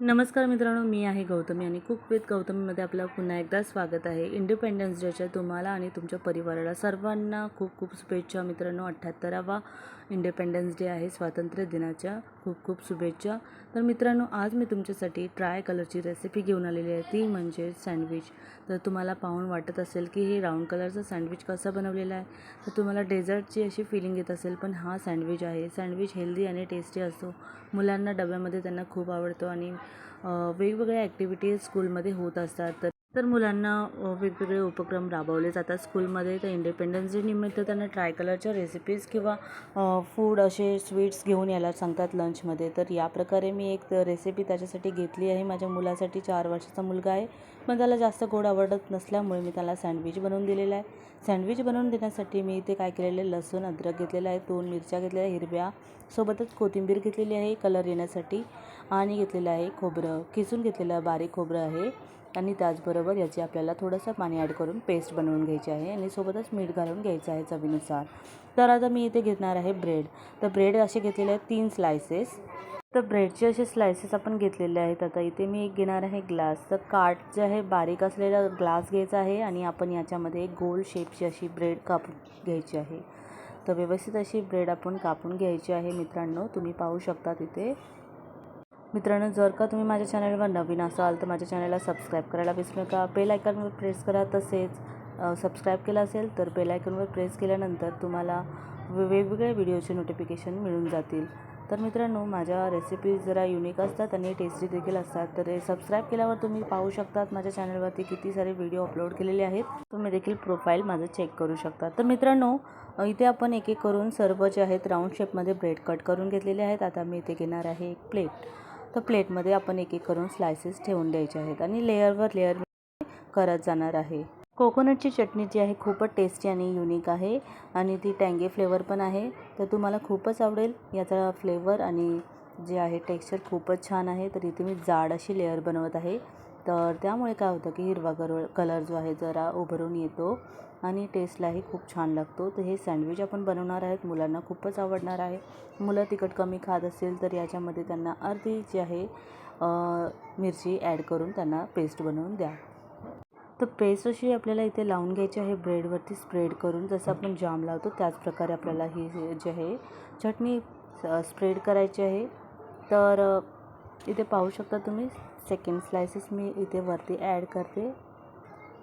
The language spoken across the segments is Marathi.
नमस्कार मित्रांनो मी आहे गौतमी आणि कुक विथ गौतमीमध्ये आपलं पुन्हा एकदा स्वागत आहे. इंडिपेंडन्स डेच्या तुम्हाला आणि तुमच्या परिवाराला सर्वांना खूप खूप शुभेच्छा मित्रांनो. अठ्ठ्याहत्तरावा इंडिपेंडन्स डे आहे स्वातंत्र्य दिनाच्या खूप खूप शुभेच्छा. तर मित्रांनो आज मी तुमच्यासाठी ट्राय कलरची रेसिपी घेऊन आलेली आहे ती म्हणजे सँडविच. तर तुम्हाला पाहून वाटत असेल की हे राऊंड कलरचं सँडविच कसा बनवलेला आहे. तर तुम्हाला डेझर्टची अशी फिलिंग येत असेल पण हा सँडविच आहे. सँडविच हेल्दी आणि टेस्टी असतो. मुलांना डब्यामध्ये त्यांना खूप आवडतो आणि वेगवेगळ्या ॲक्टिव्हिटीज स्कूलमध्ये होत असतात. तर तर मुलांना वेगवेगळे उपक्रम राबवले जातात स्कूलमध्ये. तर इंडिपेंडन्स डे निमित्त त्यांना ट्राय कलरच्या रेसिपीज किंवा फूड असे स्वीट्स घेऊन यायला सांगतात लंचमध्ये तर या प्रकारे मी एक रेसिपी त्याच्यासाठी घेतली आहे. माझ्या मुलासाठी चार वर्षाचा मुलगा आहे. पण त्याला जास्त गोड आवडत नसल्यामुळे मी त्याला सँडविच बनवून दिलेला आहे. सँडविच बनवून देण्यासाठी मी इथे काय केलेलं आहे? लसूण अद्रक घेतलेलं आहे दोन मिरच्या घेतलेल्या हिरव्या. सोबतच कोथिंबीर घेतलेली आहे कलर येण्यासाठी. आणि घेतलेलं आहे खोबरं. किसून घेतलेलं बारीक खोबरं आहे. आणि त्याचबरोबर याची आपल्याला थोडंसं पाणी ॲड करून पेस्ट बनवून घ्यायची आहे आणि सोबतच मीठ घालून घ्यायचं आहे चवीनुसार. तर आता मी इथे घेणार आहे ब्रेड तर ब्रेड असे घेतलेले आहेत तीन स्लायसेस तर ब्रेडचे असे स्लायसेस आपण घेतलेले आहेत. आता इथे मी एक घेणार आहे ग्लास तर काट जे आहे बारीक असलेला ग्लास घ्यायचा आहे आणि आपण याच्यामध्ये एक गोल शेपची अशी ब्रेड कापून घ्यायची आहे. तर व्यवस्थित अशी ब्रेड आपण कापून घ्यायची आहे मित्रांनो. तुम्ही पाहू शकता तिथे. मित्रांनो जर का तुम्ही माझ्या चॅनलवर नवीन असाल तर माझ्या चॅनलला सबस्क्राईब करायला विसरू नका. बेल आयकॉनवर प्रेस करा तसेच सबस्क्राईब केलं असेल तर बेल आयकॉनवर प्रेस केल्यानंतर तुम्हाला वेगवेगळ्या व्हिडिओचे नोटिफिकेशन मिळून जातील. तर मित्रांनो माझ्या रेसिपीज जरा युनिक असतात आणि टेस्टी देखील असतात. तर हे सबस्क्राईब केल्यावर तुम्ही पाहू शकतात माझ्या चॅनलवरती किती सारे व्हिडिओ अपलोड केलेले आहेत. तुम्ही देखील प्रोफाईल माझं चेक करू शकता. तर मित्रांनो इथे आपण एक एक करून सर्व जे आहेत राऊंड शेपमध्ये ब्रेड कट करून घेतलेले आहेत. आता मी इथे घेणार आहे एक प्लेट तर प्लेटमध्ये आपण एक एक करून स्लायसेस ठेवून द्यायचे आहेत आणि लेअरवर लेअर करत जाणार आहे. कोकोनटची चटणी जी आहे खूपच टेस्टी आणि युनिक आहे आणि ती टँगे फ्लेवर पण आहे. तर तुम्हाला खूपच आवडेल याचा फ्लेवर आणि जे आहे टेक्स्चर खूपच छान आहे. तर इथे मी जाड अशी लेअर बनवत आहे. तर त्यामुळे काय होतं की हिरवा गरळ कलर जो आहे जरा उभरून येतो आणि टेस्टलाही खूप छान लागतो. तर हे सँडविच आपण बनवणार आहेत. मुलांना खूपच आवडणार आहे. मुलं तिखट कमी खात असतील तर याच्यामध्ये त्यांना अर्धी जी आहे मिरची ॲड करून त्यांना पेस्ट बनवून द्या. तर पेस्ट अशी आपल्याला इथे लावून घ्यायची आहे. ब्रेडवरती स्प्रेड करून जसं आपण जाम लावतो त्याचप्रकारे आपल्याला ही जी आहे चटणी स्प्रेड करायची आहे. तर इथे पाहू शकता तुम्ही सेकंड स्लायसेस मी इथे वरती ॲड करते.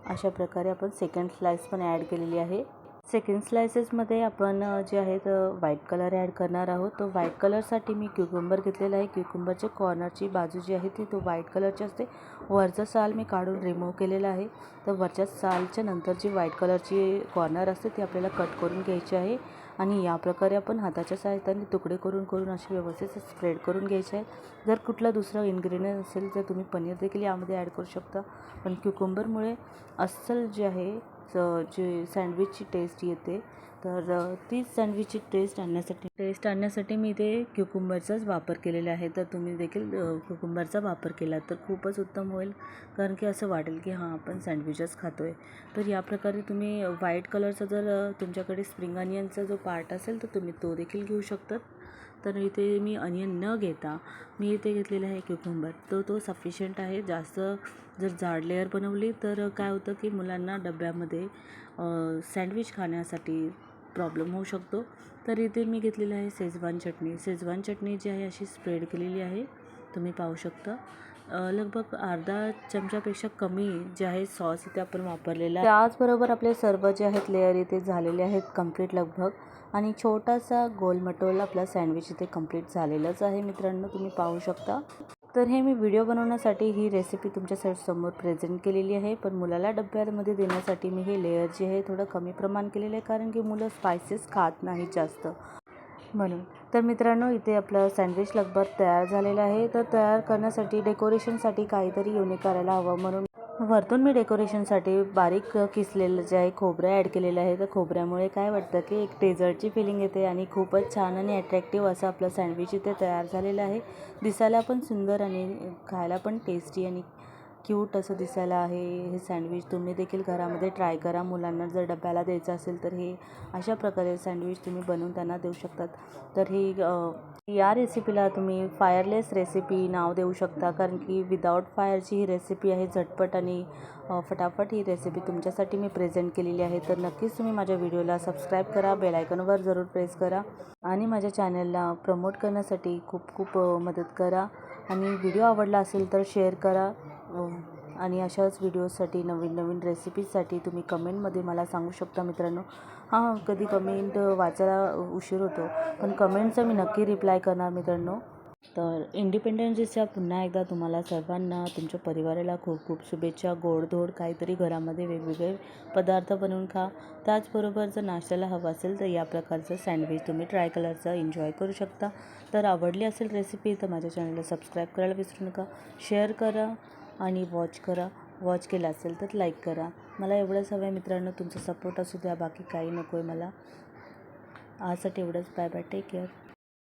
अशा प्रकारे आपण सेकंड स्लाइस पण ॲड केलेली आहे. सेकंड स्लायसेसमध्ये आपण जे जे आहेत व्हाईट कलर ॲड करणार आहोत. तो व्हाईट कलरसाठी मी क्युकुंबर घेतलेला आहे. क्युकुंबरच्या कॉर्नरची बाजू जी आहे ती तो व्हाईट कलरची असते. वरचं साल मी काढून रिमूव्ह केलेला आहे. तर वरच्या सालच्या नंतर जी व्हाईट कलरची कॉर्नर असते ती आपल्याला कट करून घ्यायची आहे. आणि या प्रकारे आपण हाताच्या सहाय्याने तुकडे करून करून असे व्यवस्थित स्प्रेड करून घ्यायचे आहेत. जर कुठला दुसरं इन्ग्रेडियंट असेल तर तुम्ही पनीर देखील यामध्ये ॲड करू शकता. पण क्युकुंबरमुळे अस्सल जे आहे स- जे सँडविचची टेस्ट येते तर तीच सँडविचची टेस्ट आणण्यासाठी टेस्ट आणण्यासाठी मी इथे क्युकुंबरचाच वापर केलेला आहे. तर तुम्ही देखील क्युकुंबरचा वापर केला तर खूपच उत्तम होईल. कारण की असं वाटेल की हां आपण सँडविचच खातो आहे तर या प्रकारे तुम्ही व्हाईट कलरचा जर तुमच्याकडे स्प्रिंग अनियनचा जो पार्ट असेल तर तुम्ही तो देखील घेऊ शकतात. तर इथे मी अनियन न घेता मी इथे घेतलेला आहे क्युकुंबर. तो तो सफिशियंट आहे. जास्त जर जाड लेअर बनवली तर काय होतं की मुलांना डब्यामध्ये सँडविच खाण्यासाठी प्रॉब्लेम होऊ शकतो. तर इथे मी घेतलेलं आहे सेजवान चटणी. सेजवान चटणी जी आहे अशी स्प्रेड केलेली आहे. तुम्ही पाहू शकता. लगभग अर्धा चमच्यापेक्षा कमी जे आहे सॉस इथे आपण वापरलेला आहे. त्याचबरोबर आपले सर्व जे आहेत लेअर इथे झालेले आहेत कंप्लीट लगभग. आणि छोटासा गोलमटोल आपला सँडविच इथे कंप्लीट झालेलंच आहे मित्रांनो. तुम्ही पाहू शकता. तर हे मी व्हिडिओ बनवण्यासाठी ही रेसिपी तुमच्यासमोर प्रेझेंट केलेली आहे. पण मुलाला डब्यामध्ये देण्यासाठी मी हे लेअर जे आहे थोडं कमी प्रमाण केलेलं आहे कारण की मुलं स्पायसेस खात नाहीत जास्त. म्हणून. तर मित्रांनो इथे आपलं सँडविच लगभग तयार झालेलं आहे. तर तयार करण्यासाठी डेकोरेशनसाठी काहीतरी युनिक करायला हवं म्हणून वरतून मी डेकोरेशनसाठी बारीक किसलेलं जे आहे खोबरं ॲड केलेलं आहे. तर खोबऱ्यामुळे काय वाटतं की एक डेझर्टची फिलिंग येते आणि खूपच छान आणि अट्रॅक्टिव्ह असं आपलं सँडविच इथे तयार झालेलं आहे. दिसायला पण सुंदर आणि खायला पण टेस्टी आणि क्यूट असं दिसायला आहे. हे सँडविच तुम्ही देखील घरामध्ये ट्राय करा. मुलांना जर डब्याला द्यायचं असेल तर हे अशा प्रकारे सँडविच तुम्ही बनवून त्यांना देऊ शकतात. तर ही या रेसिपीला तुम्ही फायरलेस रेसिपी नाव देऊ शकता. कारण की विदाऊट फायरची ही रेसिपी आहे झटपट आणि फटाफट ही रेसिपी तुमच्यासाठी मी प्रेझेंट केलेली आहे. तर नक्कीच तुम्ही माझ्या व्हिडिओला सबस्क्राईब करा बेलायकनवर जरूर प्रेस करा आणि माझ्या चॅनलला प्रमोट करण्यासाठी खूप खूप मदत करा. आणि व्हिडिओ आवडला असेल तर शेअर करा. आणि अशाच व्हिडिओसाठी नवीन नवीन रेसिपीजसाठी तुम्ही कमेंटमध्ये मला सांगू शकता मित्रांनो. हां कधी कमेंट वाचायला उशीर होतो पण कमेंटचा मी नक्की रिप्लाय करणार मित्रांनो. तर इंडिपेंडन्स डेच्या पुन्हा एकदा तुम्हाला सर्वांना तुमच्या परिवाराला खूप खूप शुभेच्छा. गोडधोड काहीतरी घरामध्ये वेगवेगळे पदार्थ बनवून खा. त्याचबरोबर जर नाश्त्याला हवं असेल तर या प्रकारचं सँडविच तुम्ही ट्राय कलरचं एन्जॉय करू शकता. तर आवडली असेल रेसिपी तर माझ्या चॅनलला सबस्क्राईब करायला विसरू नका. शेअर करा. आणि वॉच करा. वॉच केला असेल तर लाईक करा. मला एवढंच हवं आहे मित्रांनो तुमचा सपोर्ट असू द्या बाकी काही नको आहे मला. आजसाठी एवढंच. Bye bye take care